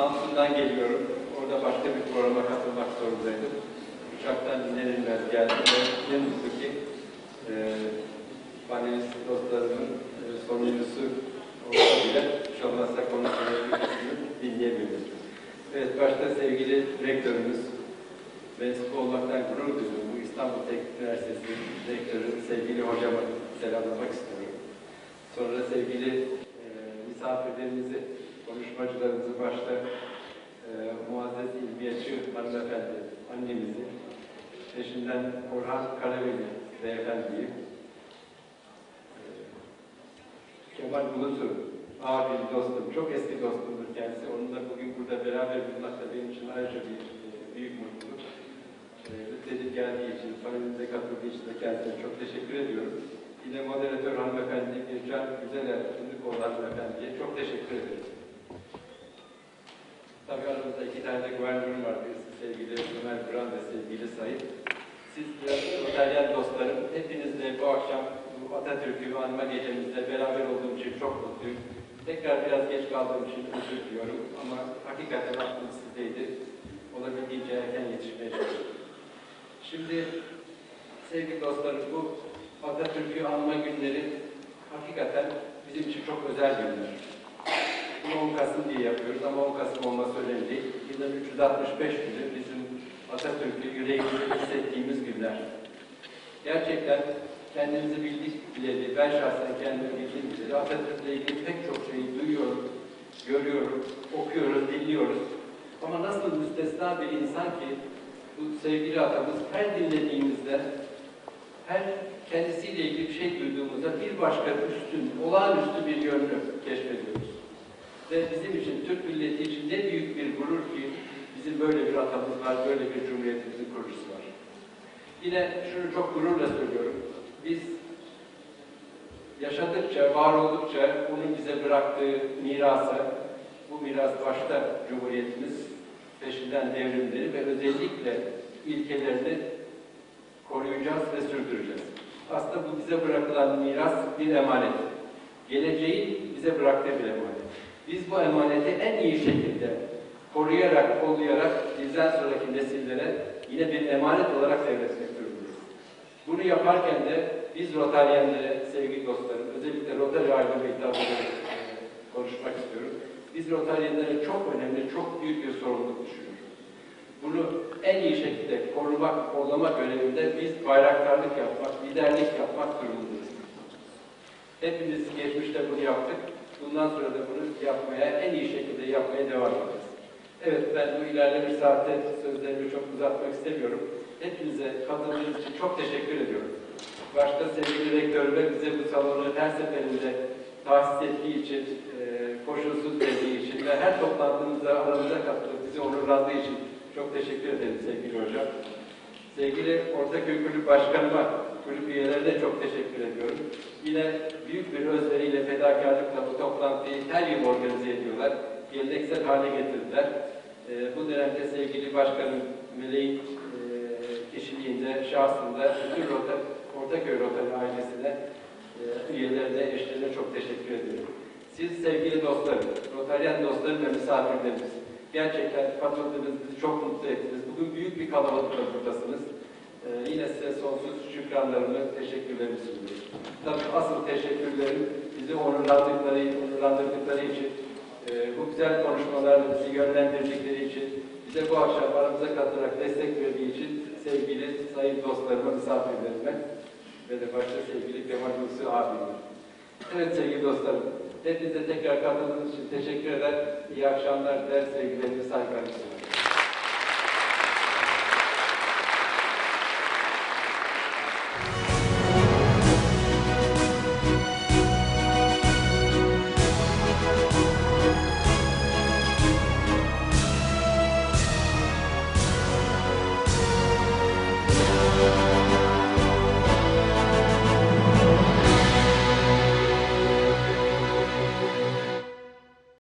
Samsun'dan geliyorum. Orada başka bir programa katılmak zorundaydım. Uçaktan iner inmez geldim ve ne mutlu ki e, panelist dostlarımın e, sonuncusu olsa bile hiç olmazsa konuşmaları bir kısmını dinleyebiliriz. Evet, başta sevgili rektörümüz, mensup olmaktan gurur duyduğum bu İstanbul Teknik Üniversitesi rektörü sevgili hocamı selamlamak istiyorum. Sonra sevgili e, misafirlerimizi, konuşmacılarımızı başta e, Muazzez İlmiyeçi hanımefendi, annemizi, peşinden Orhan Karaveli beyefendiyi, e, Kemal Bulut'u, abim, dostum, çok eski dostumdur kendisi. Onunla bugün burada beraber bulmak da benim için ayrıca bir e, büyük mutluluk. E, Lütfedip geldiği için, panelimize katıldığı için de kendisine çok teşekkür ediyorum. Yine moderatör hanımefendi Bircan Güzeler, Ünlükoğlu hanımefendiye çok teşekkür ederim. İki tane de guvernörüm var. Birisi sevgili Ömer Buran ve sevgili Sayın. Siz İtalyan dostlarım, hepinizle bu akşam bu Atatürk'ü anma gecemizde beraber olduğum için çok mutluyum. Tekrar biraz geç kaldığım için özür diliyorum ama hakikaten aklım sizdeydi. Olabildiğince erken yetişmeye çalıştım. Şimdi sevgili dostlarım bu Atatürk'ü anma günleri hakikaten bizim için çok özel günler. Bunu 10 Kasım diye yapıyoruz ama 10 Kasım olması. Yılın 365 günü bizim Atatürk'ü yüreğimizde hissettiğimiz günler. Gerçekten kendimizi bildik bileli, ben şahsen kendimi bildiğim bileli Atatürk'le ilgili pek çok şeyi duyuyorum, görüyorum, okuyoruz, dinliyoruz. Ama nasıl müstesna bir insan ki bu sevgili atamız her dinlediğimizde, her kendisiyle ilgili bir şey duyduğumuzda bir başka üstün, olağanüstü bir yönünü keşfediyoruz. Ve bizim için, Türk milleti için ne büyük bir gurur ki bizim böyle bir atamız var, böyle bir cumhuriyetimizin kurucusu var. Yine şunu çok gururla söylüyorum. Biz yaşadıkça, var oldukça onun bize bıraktığı mirasa, bu miras başta Cumhuriyetimiz, peşinden devrimleri ve özellikle ilkelerini koruyacağız ve sürdüreceğiz. Aslında bu bize bırakılan miras bir emanet. Geleceğin bize bıraktığı bir emanet. Biz bu emaneti en iyi şekilde koruyarak, kollayarak bizden sonraki nesillere yine bir emanet olarak devretmek durumundayız. Bunu yaparken de biz Rotaryenlere, sevgili dostlarım, özellikle Rotary aileme hitap e, konuşmak istiyorum. Biz Rotaryenlere çok önemli, çok büyük bir sorumluluk düşüyoruz. Bunu en iyi şekilde korumak, kollamak görevinde biz bayraktarlık yapmak, liderlik yapmak durumundayız. Hepimiz geçmişte bunu yaptık. Bundan sonra da bunu yapmaya, en iyi şekilde yapmaya devam edeceğiz. Evet, ben bu ilerlemiş saatte sözlerimi çok uzatmak istemiyorum. Hepinize katıldığınız için çok teşekkür ediyorum. Başta sevgili rektörüme bize bu salonu her seferinde tahsis ettiği için, e, koşulsuz verdiği için ve her toplantımıza aramıza katılıp bizi onurlandığı için çok teşekkür ederim sevgili hocam. Sevgili Ortaköy Kulüp Başkanıma, kulüp üyelerine çok teşekkür ediyorum. Yine büyük bir özveriyle, fedakarlıkla bu toplantıyı her yıl organize ediyorlar. Geleneksel hale getirdiler. Ee, bu dönemde sevgili Başkanım Meleğin e, kişiliğinde, şahsında bütün Rota, Ortaköy Rotary ailesine, e, üyelerine, eşlerine çok teşekkür ediyorum. Siz sevgili dostlarım, Rotaryen dostlarım ve misafirlerimiz, gerçekten katıldınız, bizi çok mutlu ettiniz. Bugün büyük bir kalabalıkla buradasınız. Ee, yine size sonsuz şükranlarımı, teşekkürlerimi sunuyorum. Tabii asıl teşekkürlerim bizi onurlandıkları, onurlandırdıkları için, e, bu güzel konuşmalarla bizi yönlendirdikleri için, bize bu akşam aramıza katılarak destek verdiği için sevgili sayın dostlarıma, misafirlerime ve de başta sevgili Kemal Ulusu abime. Evet sevgili dostlarım, hepinize tekrar katıldığınız için teşekkür eder. İyi akşamlar diler, sevgilerimi, saygılar.